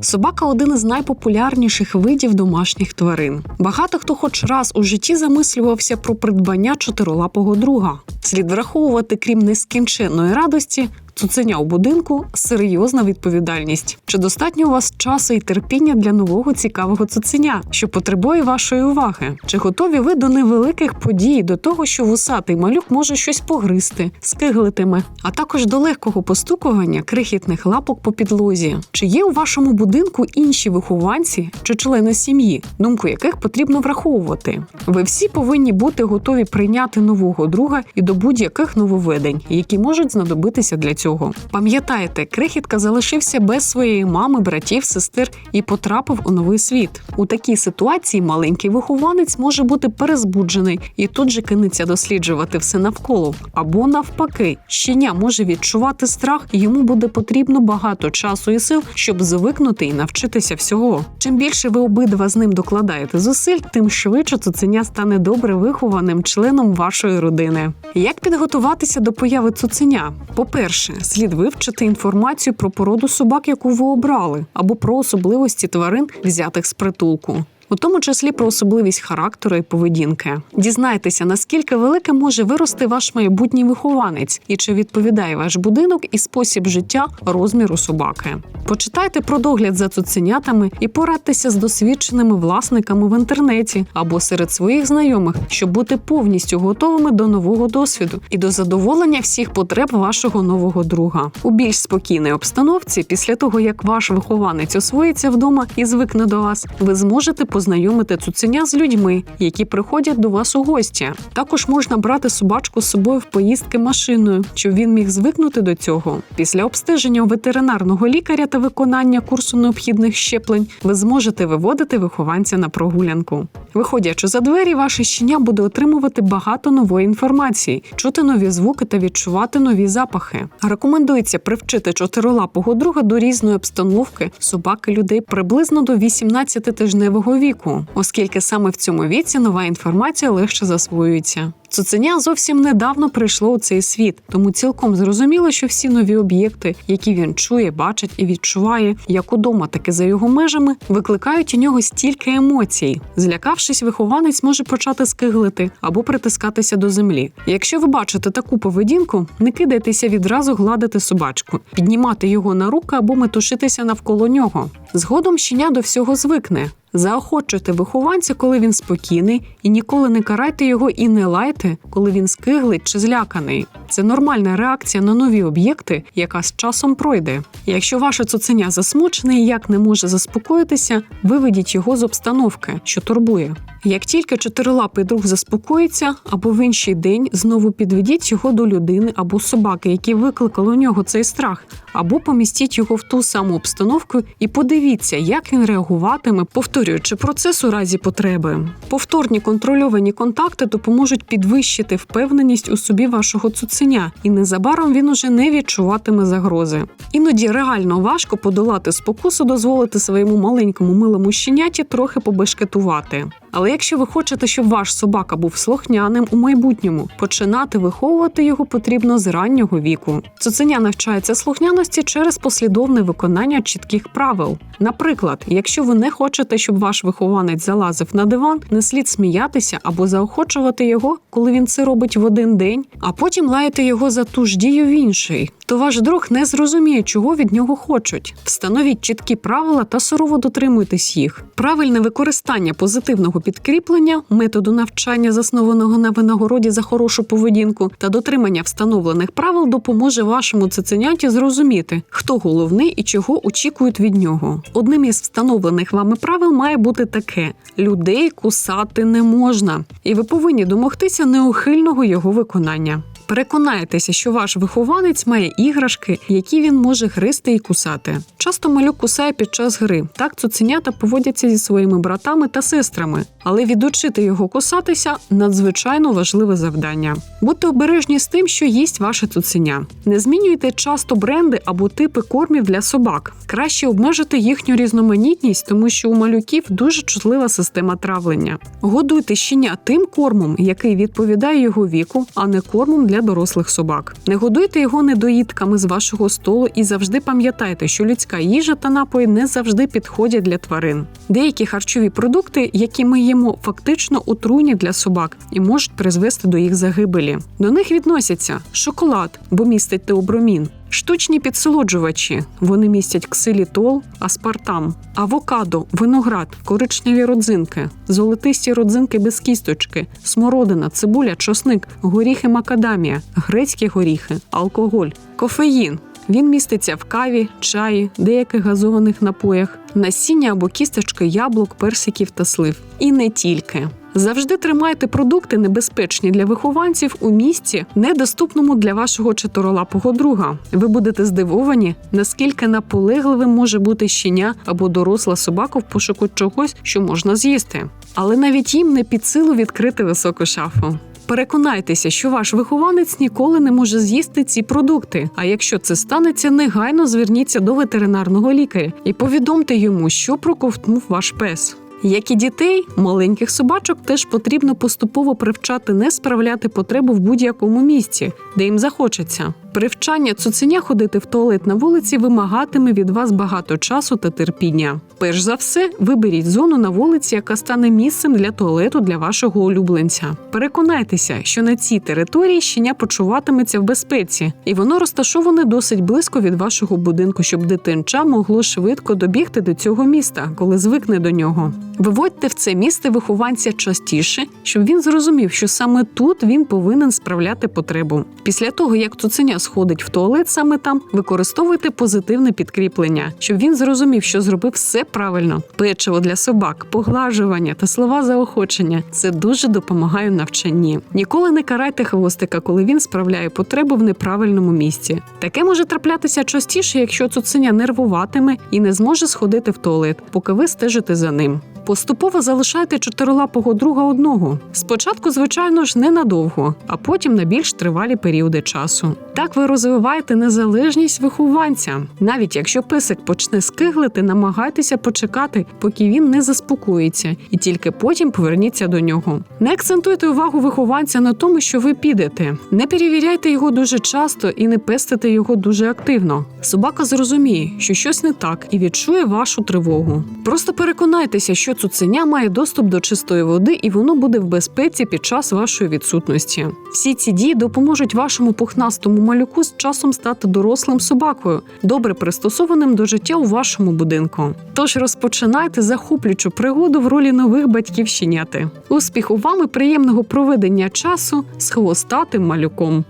Собака один із найпопулярніших видів домашніх тварин. Багато хто хоч раз у житті замислювався про придбання чотирилапого друга. Слід враховувати, крім нескінченної радості, цуценя у будинку серйозна відповідальність. Чи достатньо у вас часу і терпіння для нового цікавого цуценя, що потребує вашої уваги? Чи готові ви до невеликих подій, до того, що вусатий малюк може щось погризти, скиглитиме, а також до легкого постукування крихітних лапок по підлозі? Чи є у вашому будинку інші вихованці чи члени сім'ї, думку яких потрібно враховувати? Ви всі повинні бути готові прийняти нового друга і до будь-яких нововведень, які можуть знадобитися для цього. Пам'ятайте, крихітка залишився без своєї мами, братів, сестер і потрапив у новий світ. У такій ситуації маленький вихованець може бути перезбуджений і тут же кинеться досліджувати все навколо. Або навпаки, щеня може відчувати страх, і йому буде потрібно багато часу і сил, щоб звикнути і навчитися всього. Чим більше ви обидва з ним докладаєте зусиль, тим швидше цуценя стане добре вихованим членом вашої родини. Як підготуватися до появи цуценя? По-перше, слід вивчити інформацію про породу собак, яку ви обрали, або про особливості тварин, взятих з притулку. У тому числі про особливість характеру і поведінки. Дізнайтеся, наскільки велике може вирости ваш майбутній вихованець, і чи відповідає ваш будинок і спосіб життя розміру собаки. Почитайте про догляд за цуценятами і порадьтеся з досвідченими власниками в інтернеті або серед своїх знайомих, щоб бути повністю готовими до нового досвіду і до задоволення всіх потреб вашого нового друга. У більш спокійній обстановці, після того як ваш вихованець освоїться вдома і звикне до вас, ви зможете познайомити цуценя з людьми, які приходять до вас у гості. Також можна брати собачку з собою в поїздки машиною, щоб він міг звикнути до цього. Після обстеження у ветеринарного лікаря та виконання курсу необхідних щеплень ви зможете виводити вихованця на прогулянку. Виходячи за двері, ваше щеня буде отримувати багато нової інформації, чути нові звуки та відчувати нові запахи. Рекомендується привчити чотирилапого друга до різної обстановки собаки людей приблизно до 18-тижневого віку, оскільки саме в цьому віці нова інформація легше засвоюється. Цуценя зовсім недавно прийшло у цей світ, тому цілком зрозуміло, що всі нові об'єкти, які він чує, бачить і відчуває, як удома, так і за його межами, викликають у нього стільки емоцій. Злякавшись, вихованець може почати скиглити або притискатися до землі. Якщо ви бачите таку поведінку, не кидайтеся відразу гладити собачку, піднімати його на руки або метушитися навколо нього. Згодом щеня до всього звикне. Заохочуйте вихованця, коли він спокійний, і ніколи не карайте його і не лайте, коли він скиглить чи зляканий. Це нормальна реакція на нові об'єкти, яка з часом пройде. Якщо ваше цуценя засмучене і як не може заспокоїтися, виведіть його з обстановки, що турбує. Як тільки чотирилапий друг заспокоїться, або в інший день знову підведіть його до людини або собаки, які викликали у нього цей страх, або помістіть його в ту саму обстановку і подивіться, як він реагуватиме, повторюючи процес у разі потреби. Повторні контрольовані контакти допоможуть підвищити впевненість у собі вашого цуценя, і незабаром він уже не відчуватиме загрози. Іноді реально важко подолати спокусу, дозволити своєму маленькому милому щеняті трохи побешкетувати. Але якщо ви хочете, щоб ваш собака був слухняним у майбутньому, починати виховувати його потрібно з раннього віку. Цуценя навчається слухняності через послідовне виконання чітких правил. Наприклад, якщо ви не хочете, щоб ваш вихованець залазив на диван, не слід сміятися або заохочувати його, коли він це робить в один день, а потім лаяти його за ту ж дію в інший. То ваш друг не зрозуміє, чого від нього хочуть. Встановіть чіткі правила та сурово дотримуйтесь їх. Правильне використання позитивного підкріплення, методу навчання, заснованого на винагороді за хорошу поведінку та дотримання встановлених правил допоможе вашому цуценяті зрозуміти, хто головний і чого очікують від нього. Одним із встановлених вами правил має бути таке: людей кусати не можна, і ви повинні домогтися неухильного його виконання. Переконайтеся, що ваш вихованець має іграшки, які він може гризти і кусати. Часто малюк кусає під час гри. Так цуценята поводяться зі своїми братами та сестрами, але відучити його кусатися надзвичайно важливе завдання. Будьте обережні з тим, що їсть ваше цуценя. Не змінюйте часто бренди або типи кормів для собак. Краще обмежити їхню різноманітність, тому що у малюків дуже чутлива система травлення. Годуйте щеня тим кормом, який відповідає його віку, а не кормом для для дорослих собак. Не годуйте його недоїдками з вашого столу і завжди пам'ятайте, що людська їжа та напої не завжди підходять для тварин. Деякі харчові продукти, які ми їмо, фактично отруйні для собак і можуть призвести до їх загибелі. До них відносяться шоколад, бо містить теобромін, Штучні підсолоджувачі вони містять ксилітол, аспартам, авокадо, виноград, коричневі родзинки, золотисті родзинки без кісточки, смородина, цибуля, чосник, горіхи макадамія, грецькі горіхи, алкоголь, кофеїн. Він міститься в каві, чаї, деяких газованих напоях, насіння або кісточки яблук, персиків та слив. І не тільки. Завжди тримайте продукти небезпечні для вихованців у місці, недоступному для вашого чотирилапого друга. Ви будете здивовані, наскільки наполегливим може бути щеня або доросла собака в пошуку чогось, що можна з'їсти. Але навіть їм не під силу відкрити високу шафу. Переконайтеся, що ваш вихованець ніколи не може з'їсти ці продукти. А якщо це станеться, негайно зверніться до ветеринарного лікаря і повідомте йому, що проковтнув ваш пес. Як і дітей, маленьких собачок теж потрібно поступово привчати не справляти потребу в будь-якому місці, де їм захочеться. Привчання цуценя ходити в туалет на вулиці вимагатиме від вас багато часу та терпіння. Перш за все, виберіть зону на вулиці, яка стане місцем для туалету для вашого улюбленця. Переконайтеся, що на цій території щеня почуватиметься в безпеці, і воно розташоване досить близько від вашого будинку, щоб дитинча могло швидко добігти до цього міста, коли звикне до нього. Виводьте в це місце вихованця частіше, щоб він зрозумів, що саме тут він повинен справляти потребу. Після того, як цуценя сходить в туалет саме там, використовуйте позитивне підкріплення, щоб він зрозумів, що зробив все правильно. Печиво для собак, поглажування та слова заохочення це дуже допомагає в навчанні. Ніколи не карайте хвостика, коли він справляє потребу в неправильному місці. Таке може траплятися частіше, якщо цуценя нервуватиме і не зможе сходити в туалет, поки ви стежите за ним. Поступово залишайте чотирилапого друга одного. Спочатку, звичайно ж, ненадовго, а потім на більш тривалі періоди часу. Так ви розвиваєте незалежність вихованця. Навіть якщо песик почне скиглити, намагайтеся почекати, поки він не заспокоїться, і тільки потім поверніться до нього. Не акцентуйте увагу вихованця на тому, що ви підете. Не перевіряйте його дуже часто і не пестите його дуже активно. Собака зрозуміє, що щось не так, і відчує вашу тривогу. Просто переконайтеся, що цуценя має доступ до чистої води, і воно буде в безпеці під час вашої відсутності. Всі ці дії допоможуть вашому пухнастому малюку з часом стати дорослим собакою, добре пристосованим до життя у вашому будинку. Тож розпочинайте захоплюючу пригоду в ролі нових батьків щеняти. Успіху вам і приємного проведення часу з хвостатим малюком.